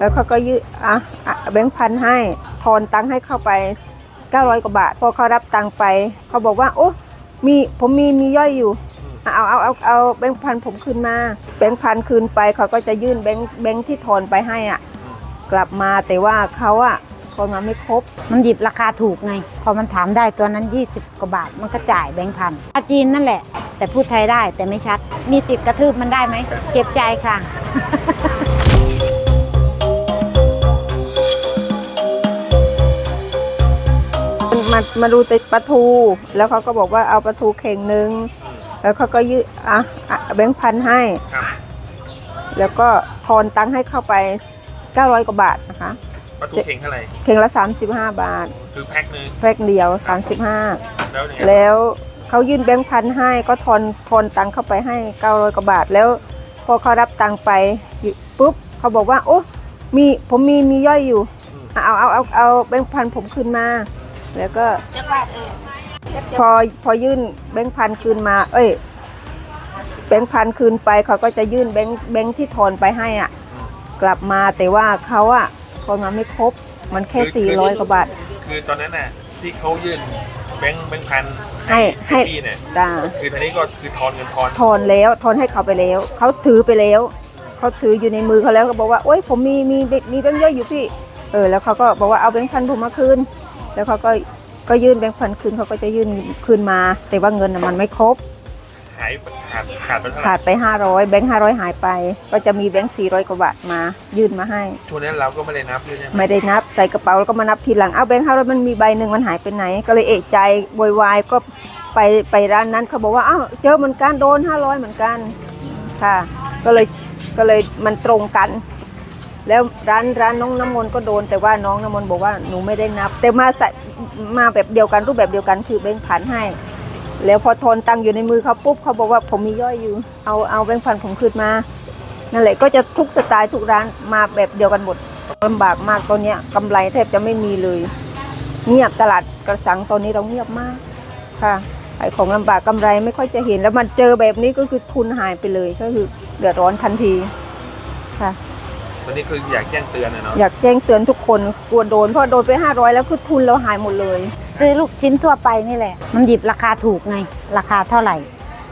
แล้วเขาก็ยืดอะอะแบงค์พันให้ทอนตังค์ให้เข้าไป 900 กว่าบาท พอเขารับตังค์ไป เขาบอกว่า โอ้มีผมมีมีย่อยอยู่ เอาเอาเอาเอาแบงค์พันผมคืนมาแบงค์พันคืนไปเขาก็จะยื่นแบงค์แบงค์ที่ทอนไปให้อะ กลับมาแต่ว่าเขาอะทอนมาไม่ครบ มันหยิบราคาถูกไง พอมันถามได้ตัวนั้น 20 กว่าบาท มันก็จ่ายแบงค์พันภาษาจีนนั่นแหละ แต่พูดไทยได้แต่ไม่ชัด มีสิทธิ์กระทืบมันได้ไหมเก็บใจค่ะ มามาดูแต่ปลาทู แล้วเขาก็บอกว่าเอาปลาทูเข่งหนึ่งแล้วเขาก็ยืดอะอะแบงค์พันให้ ครับแล้วก็ทอนตังค์ให้เข้าไป 900 กว่าบาทนะคะปลาทูเข่งเท่าไหร่เข่งละ 35 บาท คือแพ็คหนึงแพ็คเดียวแล้วเนี่ย35แล้วเขายื่นแบงค์พันให้ก็ทอนทอนตังค์เข้าไปให้ 900 กว่าบาท แล้วพอเขารับตังค์ไปปุ๊บเขาบอกว่า โอ้มีผมมีมีย่อยอยู่เอาเอาเอาเอาแบงค์พันผมคืนมา แล้วก็พอพอยื่นแบงค์พันคืนมา เอ้ย แบงค์พันคืนไปเขาก็จะยื่นแบงค์แบงค์ที่ทอนไปให้อะ กลับมาแต่ว่าเขาอะทอนมาไม่ครบ มันแค่400กว่าบาท คือตอนนั้นน่ะที่เขายื่นแบงค์แบงค์พันให้ให้พี่เนี่ยจ้าคือทีนี้ก็คือทอนเงินทอนทอนแล้วทอนให้เขาไปแล้ว เขาถือไปแล้วเขาถืออยู่ในมือเขาแล้วก็บอกว่าโอ๊ยผมมีมีเด็กมีแบงค์ย่อยอยู่พี่ เออแล้วเขาก็บอกว่าเอาแบงค์พันผมมาคืน แล้วเขาก็ก็ยื่นแบงค์พันคืนเขาก็จะยื่นคืนมา แต่ว่าเงินน่ะมันไม่ครบ หายขาดขาดไปเท่าไหร่ขาดไป 500 แบงค์500 หายไป ก็จะมีแบงค์400 กว่าบาทมา ยื่นมาให้ ช่วงนั้นเราก็ไม่ได้นับด้วยใช่ไหมไม่ได้นับใส่กระเป๋าแล้วก็มานับทีหลังเอาแบงค์500มันมีใบหนึ่งมันหายไปไหน ก็เลยเอะใจโวยวายก็ไปไปร้านนั้นเขาบอกว่าอ้าวเจอเหมือนกันโดน 500 เหมือนกันค่ะ ก็เลยก็เลยมันตรงกัน แล้วร้านร้านน้องน้ำมนต์ก็โดน แต่ว่าน้องน้ำมนต์บอกว่าหนูไม่ได้นับ แต่มาใส่มาแบบเดียวกันรูปแบบเดียวกันคือแบงค์พันให้ แล้วพอทอนตังค์อยู่ในมือเขาปุ๊บเขาบอกว่าผมมีย่อยอยู่ เอาเอาแบงค์พันผมคืนมานั่นแหละก็จะทุกสไตล์ทุกร้านมาแบบเดียวกันหมดลำบากมากตอนนี้กำไรแทบจะไม่มีเลยเงียบตลาดกระสังตอนนี้เราเงียบมากค่ะขายของลำบากกำไรไม่ค่อยจะเห็นแล้วมันเจอแบบนี้ก็คือทุนหายไปเลยก็คือเดือดร้อนทันทีค่ะ ตอนนี้คืออยากแจ้งเตือนนะเนาะอยากแจ้งเตือนทุกคนกลัวโดนเพราะโดนไปห้าร้อยแล้วคือทุนเราหายหมดเลย ซื้อลูกชิ้นทั่วไปนี่แหละ มันหยิบราคาถูกไง ราคาเท่าไหร่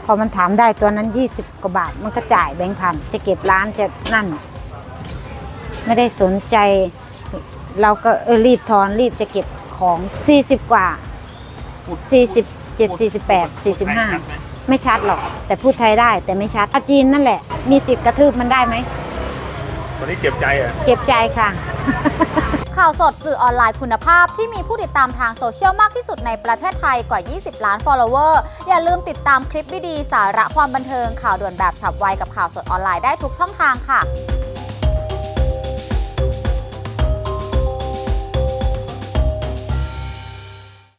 พอมันถามได้ตัวนั้น 20 กว่าบาท มันก็จ่ายแบงค์พันจะเก็บร้านจะนั่น ไม่ได้สนใจ เราก็เออรีบทอนรีบจะเก็บของ 40 กว่า47 48 45 ไม่ชัดหรอก แต่พูดไทยได้แต่ไม่ชัดภาษาจีนนั่นแหละ มีสิทธิ์กระทืบมันได้ไหม ตอนนี้เจ็บใจอะเก็บใจค่ะ ข่าวสดสื่อออนไลน์คุณภาพที่มีผู้ติดตามทางโซเชียลมากที่สุดในประเทศไทยกว่า 20 ล้าน follower อย่าลืมติดตามคลิปดีๆสาระความบันเทิงข่าวด่วนแบบฉับไวกับข่าวสดออนไลน์ได้ทุกช่องทางค่ะ